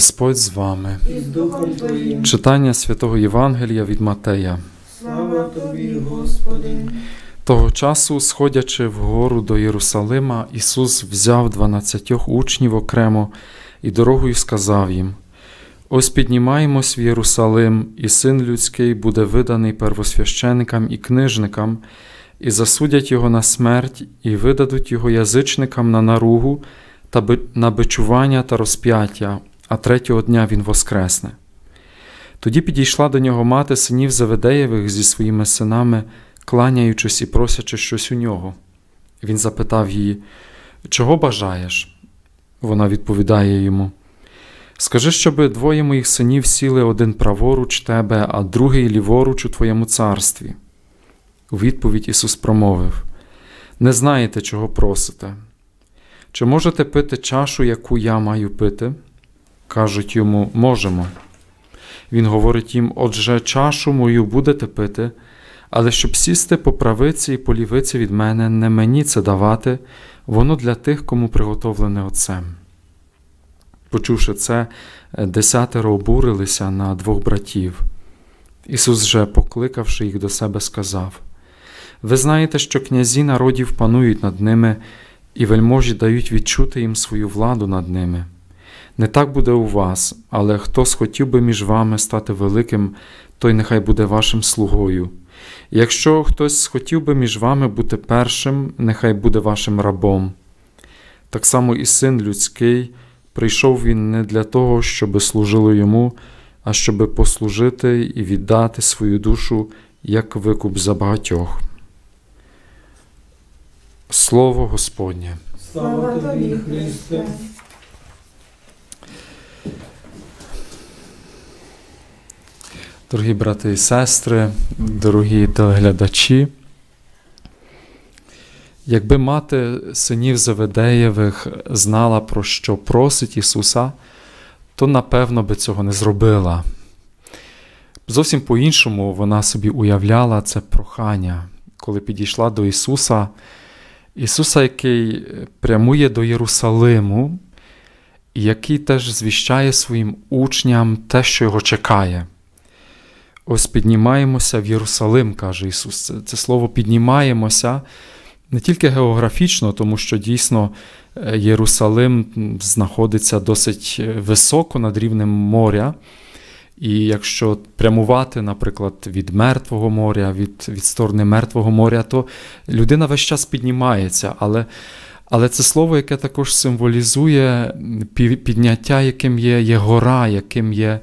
Господь з вами. і з Духом Твоїм. Читання святого Євангелія від Матея. Слава Тобі, Господи. Того часу, сходячи вгору до Єрусалима, Ісус взяв дванадцятьох учнів окремо і дорогою сказав їм: Ось піднімаємось в Єрусалим, і син людський буде виданий первосвященикам і книжникам, і засудять його на смерть, і видадуть його язичникам на наругу та на бичування та розп'яття, а третього дня він воскресне. Тоді підійшла до нього мати синів Заведеєвих зі своїми синами кланяючись і просячи щось у нього. Він запитав її, чого бажаєш? Вона відповідає йому: Скажи, щоби двоє моїх синів сіли один праворуч тебе, а другий ліворуч у твоєму царстві. У відповідь Ісус промовив: Не знаєте, чого просите. Чи можете пити чашу, яку я маю пити? Кажуть йому, можемо. Він говорить їм: Отже, чашу мою будете пити, але щоб сісти по правиці і по лівиці від мене, не мені це давати, воно для тих, кому приготовлене Отцем. Почувши це, десятеро обурилися на двох братів. Ісус же, покликавши їх до себе, сказав: Ви знаєте, що князі народів панують над ними, і вельможі дають відчути їм свою владу над ними. Не так буде у вас, але хто схотів би між вами стати великим, той нехай буде вашим слугою. Якщо хтось схотів би між вами бути першим, нехай буде вашим рабом. Так само і син людський, прийшов він не для того, щоби служило йому, а щоби послужити і віддати свою душу як викуп за багатьох. Слово Господнє. Слава Тобі, Христе. Дорогі брати і сестри, дорогі телеглядачі, якби мати синів Заведеєвих знала, про що просить Ісуса, то напевно би цього не зробила. Зовсім по-іншому вона собі уявляла це прохання, коли підійшла до Ісуса, Ісуса, який прямує до Єрусалиму, який теж звіщає своїм учням те, що його чекає. Ось піднімаємося в Єрусалим, каже Ісус. Це, це слово піднімаємося не тільки географічно, тому що дійсно е, Єрусалим знаходиться досить е, високо над рівнем моря. І якщо прямувати, наприклад, від Мертвого моря, від, від сторони Мертвого моря, то людина весь час піднімається. Але, але це слово, яке також символізує підняття, яким є, є гора, яким є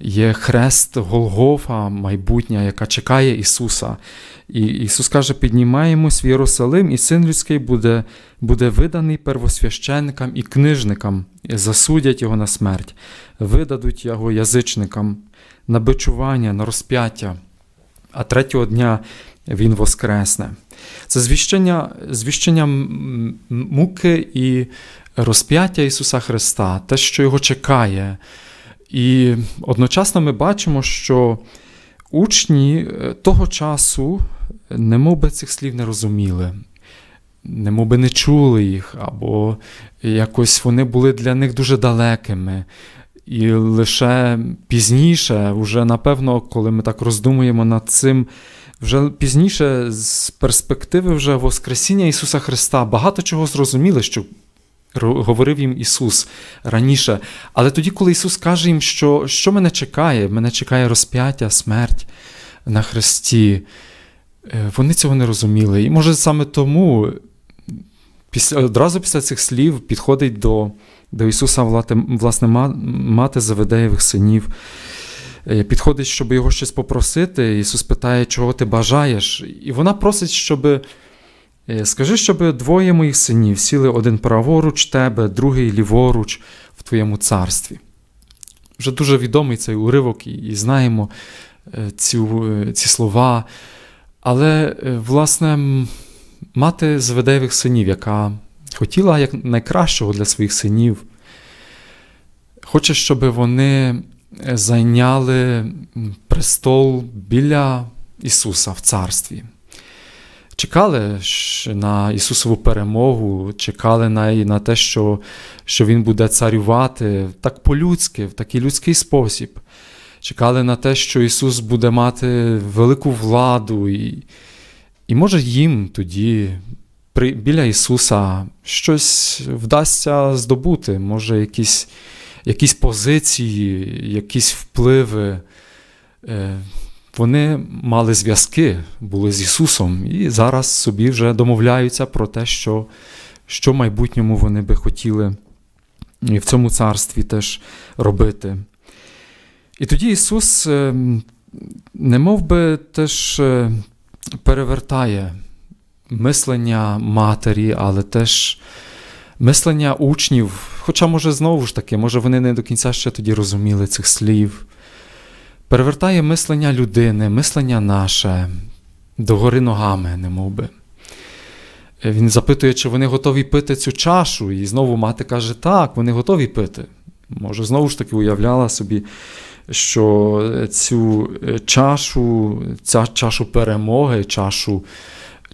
є хрест Голгофа, майбутня, яка чекає Ісуса. І Ісус каже: піднімаємось в Єрусалим, і син людський буде, буде виданий первосвященникам і книжникам, і засудять його на смерть, видадуть його язичникам на бичування, на розп'яття, а третього дня Він воскресне. Це звіщення, звіщення муки і розп'яття Ісуса Христа, те, що його чекає. І одночасно ми бачимо, що учні е, того часу немов би цих слів не розуміли, немов би не чули їх, або якось вони були для них дуже далекими. І лише пізніше, вже напевно, коли ми так роздумуємо над цим, вже пізніше, з перспективи вже Воскресіння Ісуса Христа, багато чого зрозуміли, що говорив їм Ісус раніше. Але тоді, коли Ісус каже їм, що що мене чекає, мене чекає розп'яття, смерть на Христі, вони цього не розуміли. І може саме тому після, одразу після цих слів підходить до до Ісуса власне, мати Заведеєвих синів. Підходить, щоб його щось попросити. Ісус питає, чого ти бажаєш. І вона просить, щоб. Скажи, щоб двоє моїх синів сіли один праворуч тебе, другий ліворуч в твоєму царстві. Вже дуже відомий цей уривок, і знаємо цю, ці слова. Але, власне, мати Заведеєвих синів, яка хотіла як найкращого для своїх синів, хоче, щоб вони зайняли престол біля Ісуса в царстві чекали на Ісусову перемогу, чекали на на те, що що Він буде царювати так по-людськи, в такий людський спосіб. Чекали на те, що Ісус буде мати велику владу, і, і може їм тоді при, біля Ісуса щось вдасться здобути, може, якісь якісь позиції, якісь впливи. Е, вони мали зв'язки, були з Ісусом, і зараз собі вже домовляються про те, що що в майбутньому вони би хотіли і в цьому царстві теж робити. І тоді Ісус, е, не мов би, теж е, перевертає мислення матері, але теж мислення учнів. Хоча, може, знову ж таки, може, вони не до кінця ще тоді розуміли цих слів перевертає мислення людини, мислення наше догори ногами, не би. Він запитує, чи вони готові пити цю чашу, і знову мати каже, так, вони готові пити. Може, знову ж таки уявляла собі, що цю е, чашу, ця чашу перемоги, чашу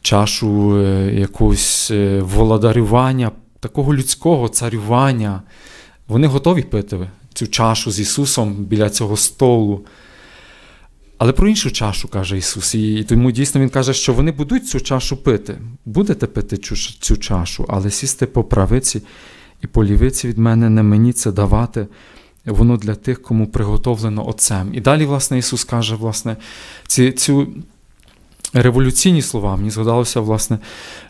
чашу е, якогось е, володарювання, такого людського царювання, вони готові пити цю чашу з Ісусом біля цього столу. Але про іншу чашу каже Ісус. І тому дійсно Він каже, що вони будуть цю чашу пити. Будете пити цю, чашу, але сісти по правиці і по лівиці від мене не мені це давати. Воно для тих, кому приготовлено Отцем. І далі, власне, Ісус каже, власне, ці, цю революційні слова. Мені згадалося, власне,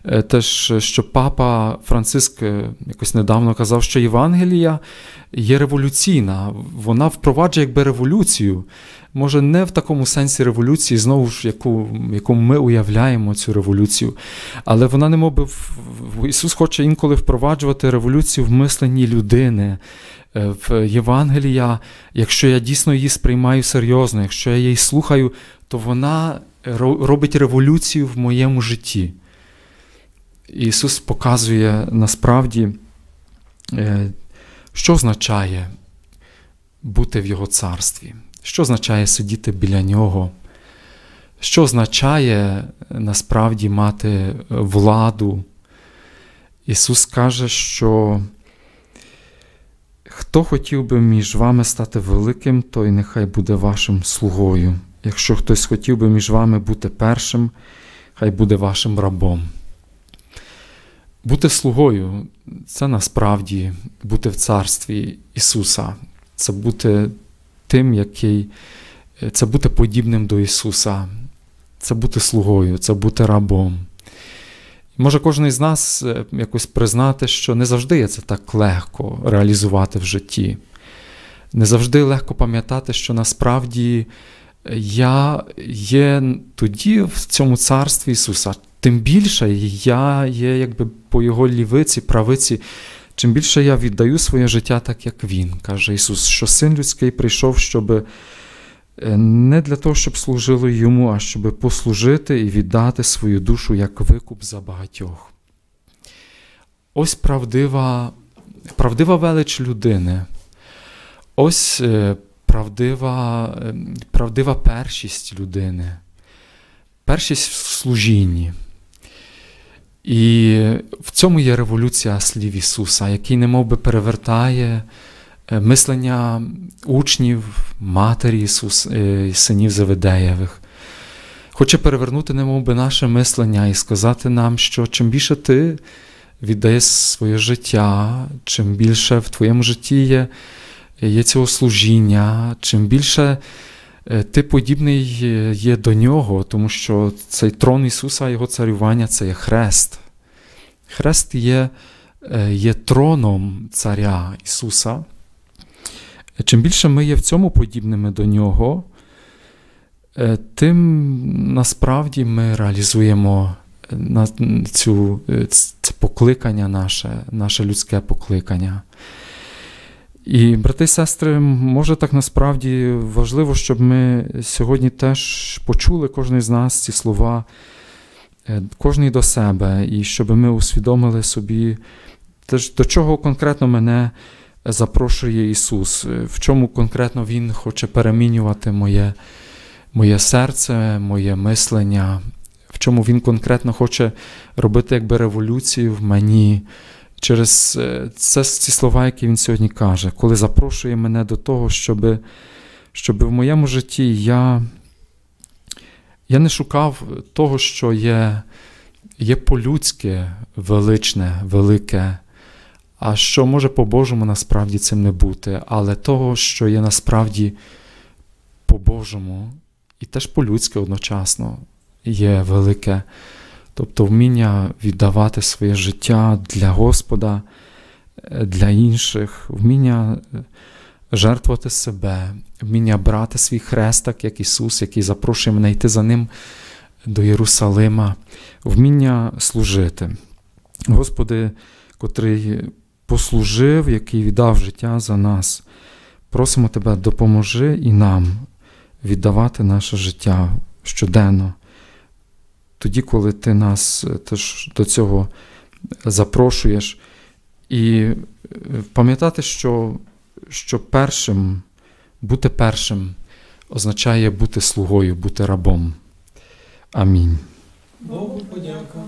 е, теж, що папа Франциск е, якось недавно казав, що Євангелія є революційна, вона впроваджує якби революцію. Може, не в такому сенсі революції, знову ж, яку яку ми уявляємо цю революцію. Але вона не мов би, Ісус хоче інколи впроваджувати революцію в мисленні людини. Е, в Євангелія, якщо я дійсно її сприймаю серйозно, якщо я її слухаю, то вона робить революцію в моєму житті. Ісус показує насправді, е, що означає бути в Його царстві, що означає сидіти біля Нього, що означає насправді мати владу. Ісус каже, що хто хотів би між вами стати великим, той нехай буде вашим слугою. Якщо хтось хотів би між вами бути першим, хай буде вашим рабом. Бути слугою це насправді бути в царстві Ісуса, це бути тим, який, це бути подібним до Ісуса, це бути слугою, це бути рабом. Може, кожен із нас е, якось признати, що не завжди є це так легко реалізувати в житті. Не завжди легко пам'ятати, що насправді я є тоді в цьому царстві Ісуса. Тим більше я є якби по Його лівиці, правиці. Чим більше я віддаю своє життя, так як Він, каже Ісус, що Син людський прийшов, щоб е, не для того, щоб служили йому, а щоб послужити і віддати свою душу як викуп за багатьох. Ось правдива правдива велич людини. Ось е, правдива, ем, правдива першість людини, першість в служінні. І в цьому є революція слів Ісуса, який немов би перевертає е, мислення учнів, матері Ісус, е, синів Заведеєвих. Хоче перевернути немов би наше мислення і сказати нам, що чим більше ти віддаєш своє життя, чим більше в твоєму житті є є цього служіння, чим більше е, ти подібний є до нього, тому що цей трон Ісуса, Його царювання це є хрест. Хрест є, е, є троном Царя Ісуса. Чим більше ми є в цьому подібними до Нього, е, тим насправді ми реалізуємо цю, це покликання наше, наше людське покликання. І, брати і сестри, може так насправді важливо, щоб ми сьогодні теж почули кожен з нас ці слова, е, кожний до себе, і щоб ми усвідомили собі, до чого конкретно мене запрошує Ісус, в чому конкретно Він хоче перемінювати моє, моє серце, моє мислення, в чому він конкретно хоче робити якби революцію в мені. Через е, це ці слова, які він сьогодні каже, коли запрошує мене до того, щоб, щоб в моєму житті я, я не шукав того, що є, є по-людськи величне, велике, а що може по-божому насправді цим не бути, але того, що є насправді по-божому і теж по-людськи одночасно є велике. Тобто вміння віддавати своє життя для Господа, е, для інших, вміння е, жертвувати себе, вміння брати свій хрест, так як Ісус, який запрошує мене йти за Ним до Єрусалима, вміння служити. Господи, котрий послужив, який віддав життя за нас, просимо Тебе, допоможи і нам віддавати наше життя щоденно тоді, коли ти нас е, теж до цього запрошуєш, і е, пам'ятати, що, що першим, бути першим означає бути слугою, бути рабом. Амінь. Богу подяка.